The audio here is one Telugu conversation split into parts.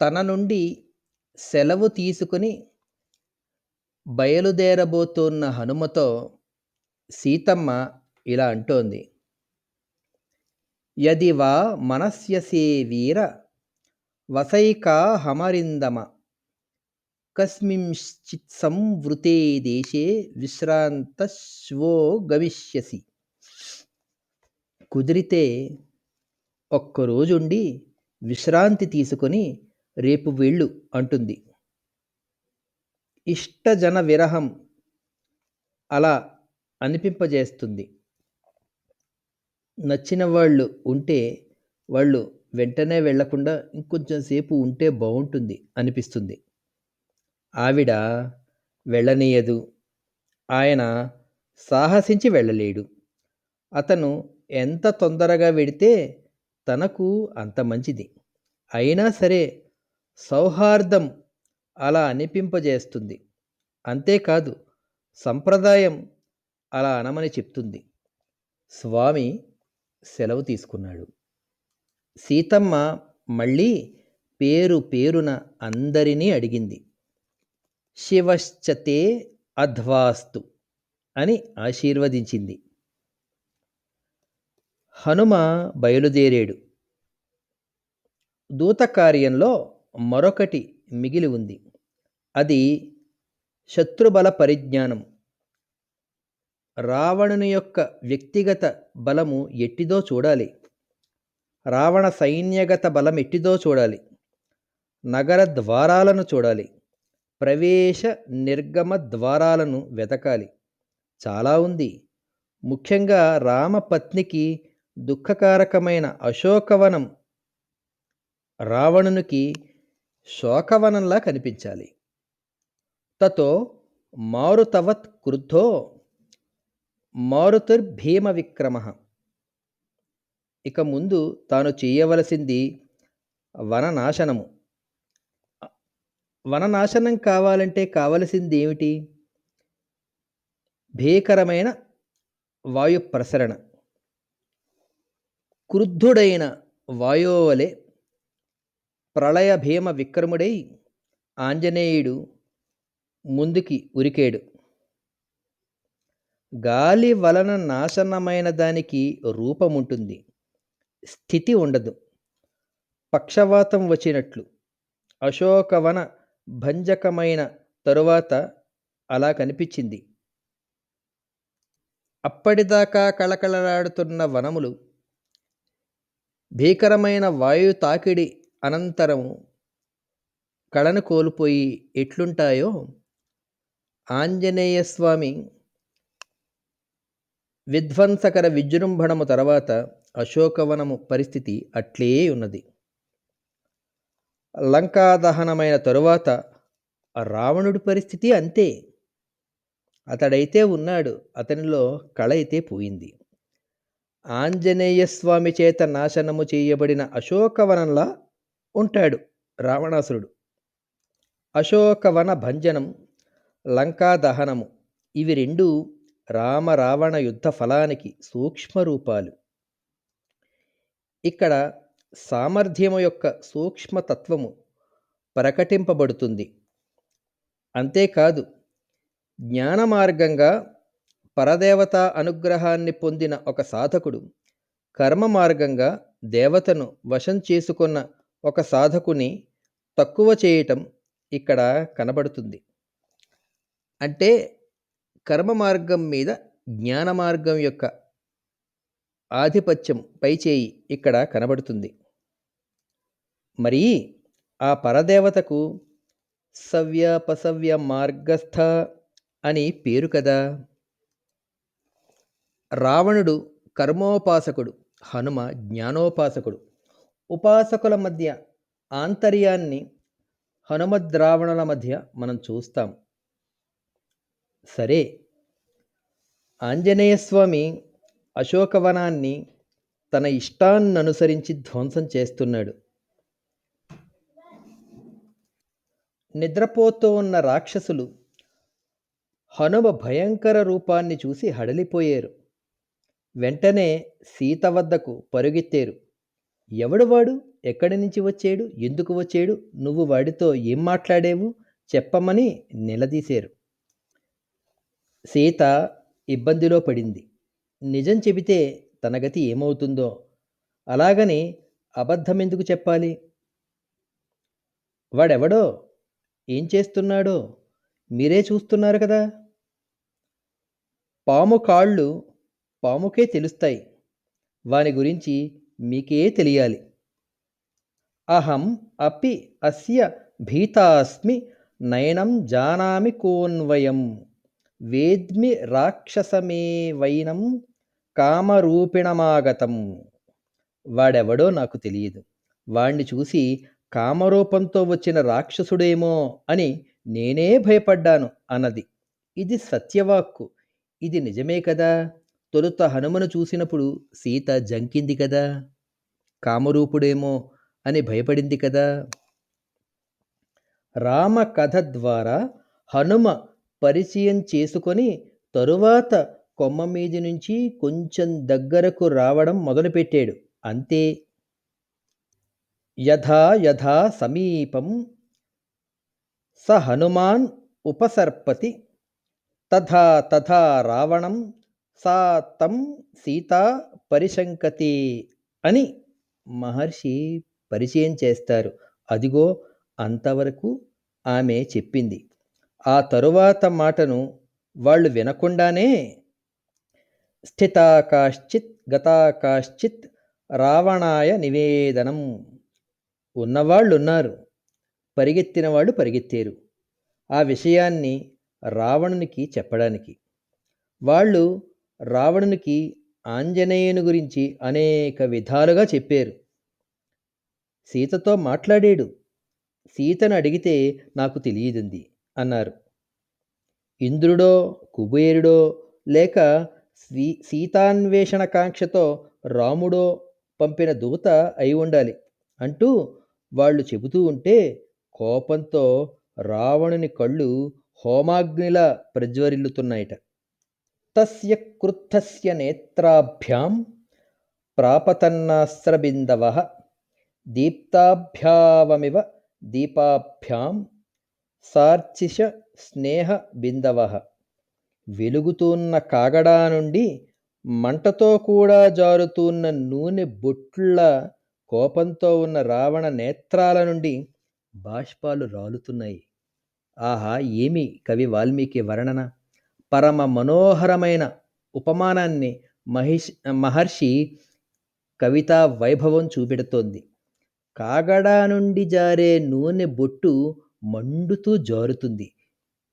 తన నుండి సెలవు తీసుకుని బయలుదేరబోతున్న హనుమతో సీతమ్మ ఇలా అంటోంది యది వా మనస్యసే వీర వసైకా హమరిందమ. కస్మింశ్చిత్ సంవృతే దేశే విశ్రాంతశ్వో గమిష్యసి కుదిరితే ఒక్కరోజుండి విశ్రాంతి తీసుకొని రేపు వెళ్ళు అంటుంది. ఇష్టజన విరహం అలా అనిపింపజేస్తుంది. నచ్చిన వాళ్ళు ఉంటే వాళ్ళు వెంటనే వెళ్ళకుండా ఇంకొంచెం సేపు ఉంటే బాగుంటుంది అనిపిస్తుంది. ఆవిడ వెళ్ళనీయదు. ఆయన సాహసించి వెళ్ళలేడు. అతను ఎంత తొందరగా వెడితే తనకు అంత మంచిది. అయినా సరే సౌహార్దం అలా అనిపింపజేస్తుంది. అంతేకాదు సంప్రదాయం అలా అనమని చెప్తుంది. స్వామి సెలవు తీసుకున్నాడు. సీతమ్మ మళ్ళీ పేరు పేరున అందరినీ అడిగింది. శివశ్చతే అధ్వాస్తు అని ఆశీర్వదించింది. హనుమ బయలుదేరాడు. దూత కార్యంలో మరొకటి మిగిలి ఉంది. అది శత్రుబల పరిజ్ఞానం. రావణుని యొక్క వ్యక్తిగత బలము ఎట్టిదో చూడాలి. రావణ సైన్యగత బలం ఎట్టిదో చూడాలి. నగర ద్వారాలను చూడాలి. ప్రవేశ నిర్గమ ద్వారాలను వెతకాలి. చాలా ఉంది. ముఖ్యంగా రామపత్నికి దుఃఖకారకమైన అశోకవనం రావణునికి శోకవనంలా కనిపించాలి. తతో మారుతవత్ క్రుద్ధో మారుతుర్భీమ విక్రమ ఇక ముందు తాను చేయవలసింది వననాశనము. వననాశనం కావాలంటే కావలసింది ఏమిటి భీకరమైన వాయు ప్రసరణ క్రుద్ధుడైన వాయోవలే ప్రళయ భీమ విక్రముడై ఆంజనేయుడు ముందుకి ఉరికేడు. గాలి వలన నాశనమైన దానికి రూపముంటుంది. స్థితి ఉండదు. పక్షవాతం వచ్చినట్లు. అశోకవన భంజకమైన తరువాత అలా కనిపించింది. అప్పటిదాకా కళకళలాడుతున్న వనములు భీకరమైన వాయు తాకిడి అనంతరం కళను కోల్పోయి ఎట్లుంటాయో ఆంజనేయస్వామి విధ్వంసకర విజృంభణము తర్వాత అశోకవనము పరిస్థితి అట్లే ఉన్నది. లంకాదహనమైన తరువాత రావణుడి పరిస్థితి అంతే. అతడైతే ఉన్నాడు అతనిలో కళ అయితే పోయింది. ఆంజనేయ స్వామి చేత నాశనము చేయబడిన అశోకవనంలా ఉంటాడు రావణాసురుడు. అశోకవన భంజనం లంకా దహనము ఇవి రెండు రామరావణ యుద్ధ ఫలానికి సూక్ష్మ రూపాలు. ఇక్కడ సామర్థ్యము యొక్క సూక్ష్మతత్వము ప్రకటింపబడుతుంది. అంతేకాదు జ్ఞాన మార్గంగా పరదేవత అనుగ్రహాన్ని పొందిన ఒక సాధకుడు కర్మ మార్గంగా దేవతను వశం చేసుకున్న ఒక సాధకుని తక్కువ చేయటం ఇక్కడ కనబడుతుంది. అంటే కర్మ మార్గం మీద జ్ఞాన మార్గం యొక్క ఆధిపత్యం పైచేయి ఇక్కడ కనబడుతుంది. మరి ఆ పరదేవతకు సవ్యపసవ్య మార్గస్థ అని పేరు కదా. రావణుడు కర్మోపాసకుడు హనుమ జ్ఞానోపాసకుడు. ఉపాసకుల మధ్య ఆంతర్యాన్ని హనుమద్రావణుల మధ్య మనం చూస్తాం. సరే ఆంజనేయస్వామి అశోకవనాన్ని తన ఇష్టాన్ననుసరించి ధ్వంసం చేస్తున్నాడు. నిద్రపోతూ ఉన్న రాక్షసులు హనుమ భయంకర రూపాన్ని చూసి హడలిపోయారు. వెంటనే సీత వద్దకు పరుగెత్తారు. ఎవడు వాడు? ఎక్కడి నుంచి వచ్చాడు? ఎందుకు వచ్చాడు? నువ్వు వాడితో ఏం మాట్లాడేవు? చెప్పమని నిలదీశారు. సీత ఇబ్బందిలో పడింది. నిజం చెబితే తన గతి ఏమవుతుందో? అలాగని అబద్ధం ఎందుకు చెప్పాలి? వాడెవడో? ఏం చేస్తున్నాడో? మీరే చూస్తున్నారు కదా? పాము కాళ్ళు పాముకే తెలుస్తాయి. వాని గురించి మీకే తెలియాలి. అహం అపి అస్య భీతాస్మి నయనం జానామి కోన్వయం. వేద్మి రాక్షసమేవైనం కామరూపిణమాగతం. వాడెవడో నాకు తెలియదు. వాణ్ణి చూసి కామరూపంతో వచ్చిన రాక్షసుడేమో అని నేనే భయపడ్డాను అన్నది. ఇది సత్యవాక్కు. ఇది నిజమే కదా? తొలుత హనుమను చూసినప్పుడు సీత జంకింది కదా. కామరూపుడేమో అని భయపడింది కదా. రామ కథ ద్వారా హనుమ పరిచయం చేసుకొని తరువాత కొమ్మ మీది నుంచి కొంచెం దగ్గరకు రావడం మొదలుపెట్టాడు. అంతే. యథా యథా సమీపం స హనుమాన్ ఉపసర్పతి తథా తథా రావణం సా తం సీతా పరిశంకతి అని మహర్షి పరిచయం చేస్తారు. అదిగో అంతవరకు ఆమె చెప్పింది. ఆ తరువాత మాటను వాళ్ళు వినకుండానే స్థితాకాశ్చిత్ గతాకాశ్చిత్ రావణాయ నివేదనం ఉన్నవాళ్ళు ఉన్నారు పరిగెత్తిన వాళ్ళు పరిగెత్తారు. ఆ విషయాన్ని రావణునికి చెప్పడానికి. వాళ్ళు రావణునికి ఆంజనేయుని గురించి అనేక విధాలుగా చెప్పారు. సీతతో మాట్లాడాడు. సీతను అడిగితే నాకు తెలియదుంది అన్నారు. ఇంద్రుడో కుబేరుడో లేక సీ సీతాన్వేషణ కాంక్షతో రాముడో పంపిన దూత అయి ఉండాలి అంటూ వాళ్ళు చెబుతూ ఉంటే కోపంతో రావణుని కళ్ళు హోమాగ్నిలా ప్రజ్వరిల్లుతున్నాయట. తస్య క్రుద్ధస్య నేత్రాభ్యాం ప్రాపతన్నాస్త్రబిందవ దీప్తాభ్యావమివ దీపాభ్యాం సార్చిష స్నేహ బిందవ వెలుగుతున్న కాగడా నుండి మంటతో కూడా జారుతున్న నూనె బొట్ల కోపంతో ఉన్న రావణ నేత్రాల నుండి బాష్పాలు రాలుతున్నాయి. ఆహా ఏమి కవి వాల్మీకి వర్ణన? పరమ మనోహరమైన ఉపమానాన్ని మహిష్ మహర్షి కవితా వైభవం చూపెడుతోంది. కాగడా నుండి జారే నూనె బొట్టు మండుతూ జారుతుంది.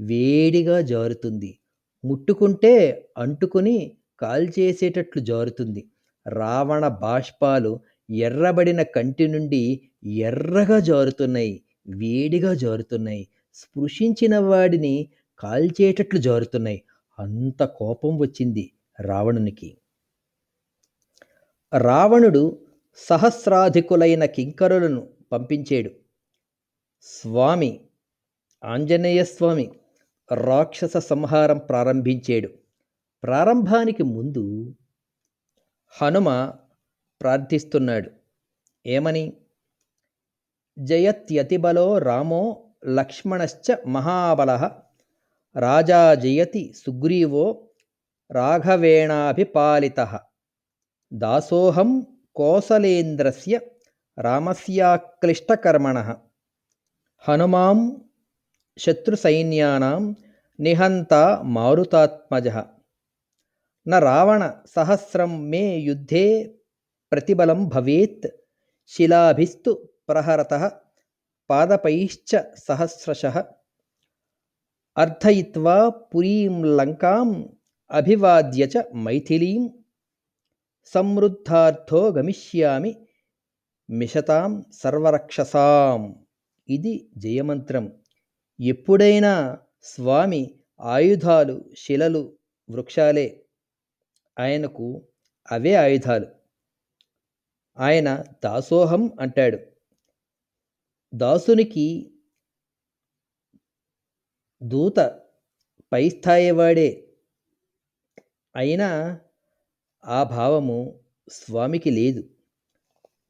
వేడిగా జారుతుంది. ముట్టుకుంటే అంటుకుని కాల్చేసేటట్లు జారుతుంది. రావణ బాష్పాలు ఎర్రబడిన కంటి నుండి ఎర్రగా జారుతున్నాయి. వేడిగా జారుతున్నాయి. స్పృశించిన వాడిని కాల్చేటట్లు జారుతున్నాయి. అంత కోపం వచ్చింది రావణునికి. రావణుడు సహస్రాధికులైన కింకరులను పంపించాడు. స్వామి ఆంజనేయ స్వామి రాక్షస సంహారం ప్రారంభించాడు. ప్రారంభానికి ముందు హనుమ ప్రార్థిస్తున్నాడు. ఏమని? జయత్యతిబలో రామో లక్ష్మణశ్చ మహాబల राजा जयति सुग्रीवो राघवेणाभिपालितः। दासोऽहं कोसलेन्द्रस्य रामस्याक्लिष्टकर्मणः। हनुमां शत्रुसैन्यानां निहन्ता मारुतात्मजः। न रावणसहस्रं मे युद्धे प्रतिबलं भवेत्। शिलाभिस्तु प्रहरतः पादपैश्च सहस्रशः। అర్థయిత్వా పురీం లంకాం అభివాద్య చ మైథిలీం. సమృద్ధార్థో గమిష్యామి మిషతాం సర్వరక్షసాం. ఇది జయమంత్రం. ఎప్పుడైనా స్వామి ఆయుధాలు శిలలు వృక్షాలే ఆయనకు అవే ఆయుధాలు. ఆయన దాసోహం అంటాడు. దాసునికి దూత పై స్థాయి వాడే. అయినా ఆ భావము స్వామికి లేదు.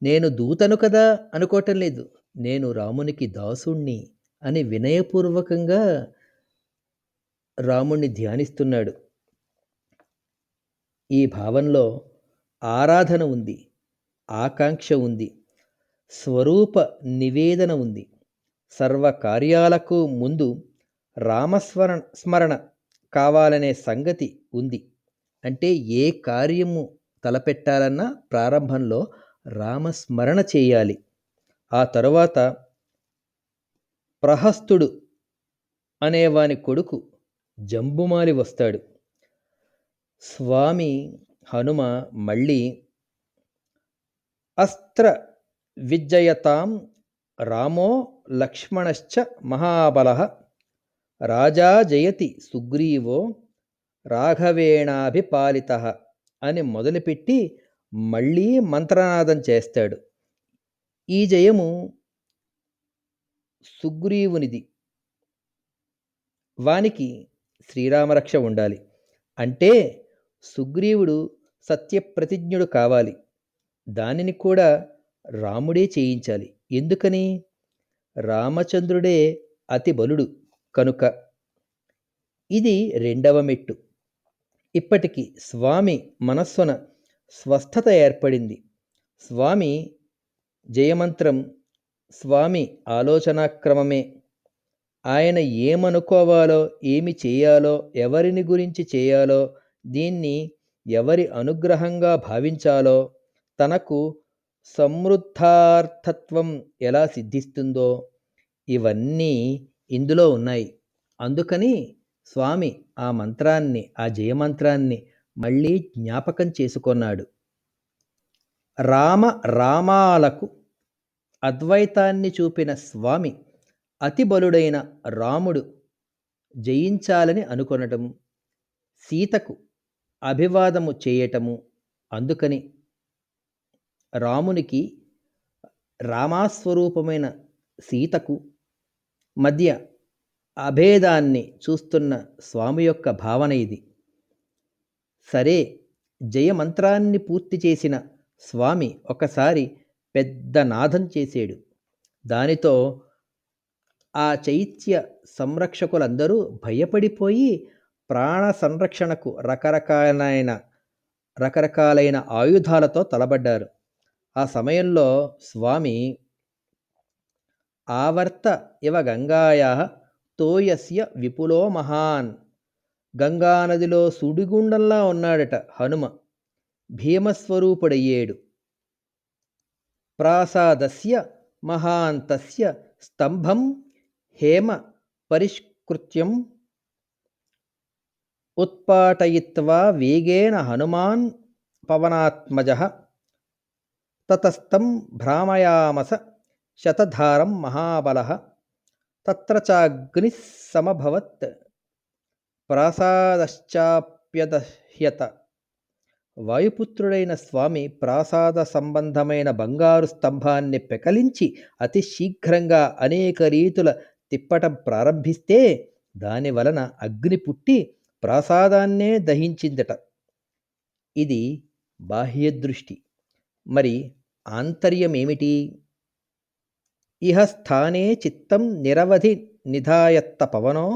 నేను దూతను కదా అనుకోవటం లేదు. నేను రామునికి దాసుణ్ణి అని వినయపూర్వకంగా రాముణ్ణి ధ్యానిస్తున్నాడు. ఈ భావంలో ఆరాధన ఉంది ఆకాంక్ష ఉంది స్వరూప నివేదన ఉంది. సర్వ కార్యాలకు ముందు రామస్మరణ స్మరణ కావాలనే సంగతి ఉంది. అంటే ఏ కార్యము తలపెట్టాలన్నా ప్రారంభంలో రామస్మరణ చేయాలి. ఆ తరువాత ప్రహస్తుడు అనేవాని కొడుకు జంబుమాలి వస్తాడు. స్వామి హనుమ మళ్ళీ అస్త్ర విజయతాం రామో లక్ష్మణశ్చ మహాబల రాజా జయతి సుగ్రీవో రాఘవేణాభిపాలిత అని మొదలుపెట్టి మళ్ళీ మంత్రనాదం చేస్తాడు. ఈ జయము సుగ్రీవునిది. వానికి శ్రీరామరక్ష ఉండాలి. అంటే సుగ్రీవుడు సత్యప్రతిజ్ఞుడు కావాలి. దానిని కూడా రాముడే చేయించాలి. ఎందుకని? రామచంద్రుడే అతి బలుడు. కనుక ఇది రెండవ మెట్టు. ఇప్పటికి స్వామి మనస్సున స్వస్థత ఏర్పడింది. స్వామి జయమంత్రం స్వామి ఆలోచనాక్రమమే. ఆయన ఏమనుకోవాలో ఏమి చేయాలో ఎవరిని గురించి చేయాలో దీన్ని ఎవరి అనుగ్రహంగా భావించాలో తనకు సమృద్ధార్థత్వం ఎలా సిద్ధిస్తుందో ఇవన్నీ ఇందులో ఉన్నాయి. అందుకని స్వామి ఆ మంత్రాన్ని ఆ జయమంత్రాన్ని మళ్ళీ జ్ఞాపకం చేసుకొన్నాడు. రామ రామాలకు అద్వైతాన్ని చూపిన స్వామి అతి బలుడైన రాముడు జయించాలని అనుకొనటం సీతకు అభివాదము చేయటము అందుకని రామునికి రామాస్వరూపమైన సీతకు మధ్య అభేదాన్ని చూస్తున్న స్వామి యొక్క భావన ఇది. సరే జయమంత్రాన్ని పూర్తి చేసిన స్వామి ఒకసారి పెద్ద నాదం చేశాడు దానితో ఆ చైత్య సంరక్షకులందరూ భయపడిపోయి ప్రాణ సంరక్షణకు రకరకాలైన రకరకాలైన ఆయుధాలతో తలబడ్డారు. ఆ సమయంలో స్వామి ఆవర్త ఇవ గంగాయా తోయస్య విపులో మహాన్. గంగానదిలో సుడిగుండంలా ఉన్నాడట హనుమ. భీమస్వరూపుడయ్యేడు. ప్రాసాదస్య మహాంతస్య స్తంభం హేమ పరిష్కృత్యం. ఉత్పాటయిత్వా వేగేన హనుమాన్ పవనాత్మజ. తతస్తం భ్రామయామస శతధారం మహాబల తత్ర సమభవత్ ప్రాసాదశ్చాప్యదహ్యత. వాయుపుత్రుడైన స్వామి ప్రాసాద సంబంధమైన బంగారు స్తంభాన్ని పెకలించి అతి శీఘ్రంగా అనేక రీతుల తిప్పటం ప్రారంభిస్తే దాని వలన అగ్ని పుట్టి ప్రాసాదాన్నే దహించిందట. ఇది బాహ్యదృష్టి. మరి ఆంతర్యమేమిటి? ఇహ స్థానే చిత్తం నిరవధి నిధాయత్త పవనో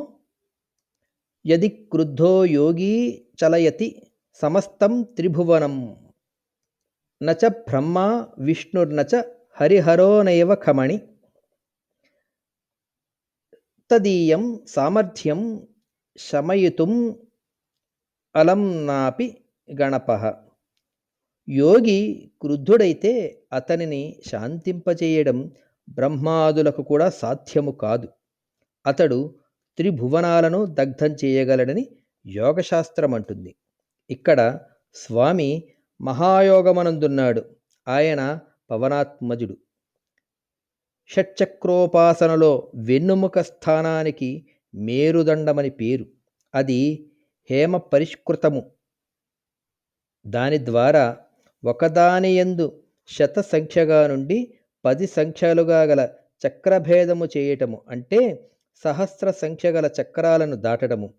యది క్రుద్ధో యోగీ చలయతి సమస్తం త్రిభువనం. నచ బ్రహ్మ విష్ణుర్నచ హరిహరోనైవ ఖమణి తదీయం సామర్థ్యం శమయితుం అలం నాపి గణప. యోగి క్రుద్ధుడైతే అతనిని శాంతింపచేయడం బ్రహ్మాదులకు కూడా సాధ్యము కాదు. అతడు త్రిభువనాలను దగ్ధం చేయగలడని యోగశాస్త్రం అంటుంది ఇక్కడ స్వామి మహాయోగమనందున్నాడు. ఆయన పవనాత్మజుడు. షట్చక్రోపాసనలో వెన్నుముక స్థానానికి మేరుదండమని పేరు. అది హేమ పరిష్కృతము దాని ద్వారా ఒకదాని ఎందు శత సంఖ్యగా నుండి పది సంఖ్యలుగా గల చక్రభేదము చేయటము అంటే సహస్ర సంఖ్య గల చక్రాలను దాటడము.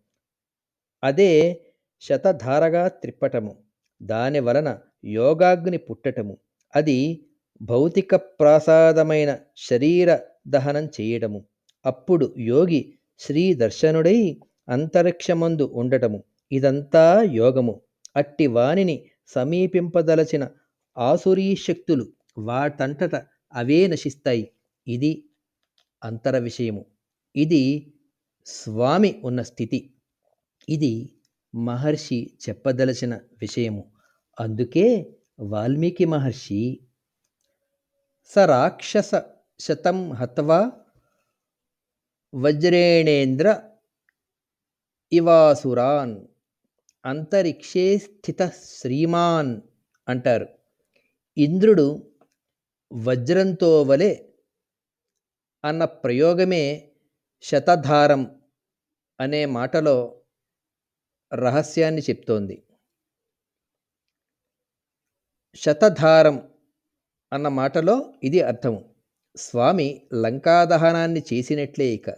అదే శతధారగా త్రిప్పటము. దాని వలన యోగాగ్ని పుట్టటము. అది భౌతిక ప్రాసాదమైన శరీర దహనం చేయటము. అప్పుడు యోగి శ్రీ దర్శనుడై అంతరిక్షమందు ఉండటము. ఇదంతా యోగము. అట్టి వాణిని సమీపింపదలచిన ఆసురీ శక్తులు వాటంతట అవే నశిస్తాయి. ఇది అంతర విషయము. ఇది స్వామి ఉన్న స్థితి. ఇది మహర్షి చెప్పదలచిన విషయము. అందుకే వాల్మీకి మహర్షి స రాక్షస శతం హత్వా వజ్రేణేంద్ర ఇవాసురాన్ అంతరిక్షే స్థిత శ్రీమాన్ అంటారు. ఇంద్రుడు వజ్రంతో వలె అన్న ప్రయోగమే శతధారం అనే మాటలో రహస్యాన్ని చెప్తోంది. శతధారం అన్న మాటలో ఇది అర్థము స్వామి లంకాదహనాన్ని చేసినట్లే ఇక.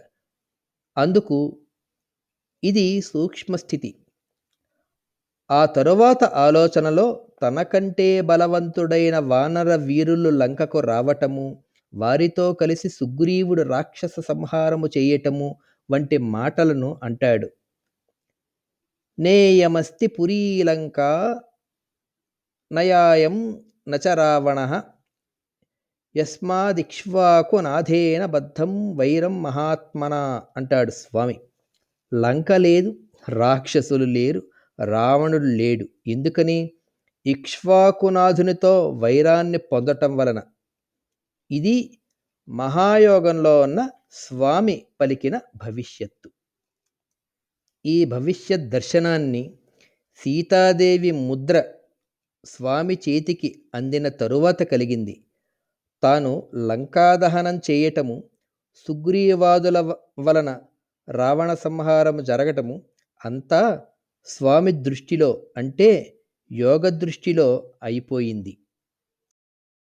అందుకు ఇది సూక్ష్మస్థితి. ఆ తరువాత ఆలోచనలో తనకంటే బలవంతుడైన వానర వీరులు లంకకు రావటము వారితో కలిసి సుగ్రీవుడు రాక్షస సంహారము చేయటము వంటి మాటలను అంటాడు. నేయమస్తి పురీలంక నయాయం నచ రావణ యస్మాదిక్ష్వాకు నాథేన బద్ధం వైరం మహాత్మన అంటాడు స్వామి. లంక లేదు రాక్షసులు లేరు రావణుడు లేడు. ఎందుకని? ఇక్ష్వాకునాథునితో వైరాన్ని పొందటం వలన ఇది మహాయోగంలో ఉన్న స్వామి పలికిన భవిష్యత్తు. ఈ భవిష్యత్ దర్శనాన్ని సీతాదేవి ముద్ర స్వామి చేతికి అందిన తరువాత కలిగింది. తాను లంకాదహనం చేయటము సుగ్రీవాదుల వలన రావణ సంహారము జరగటము అంతా స్వామి దృష్టిలో అంటే యోగ దృష్టిలో అయిపోయింది.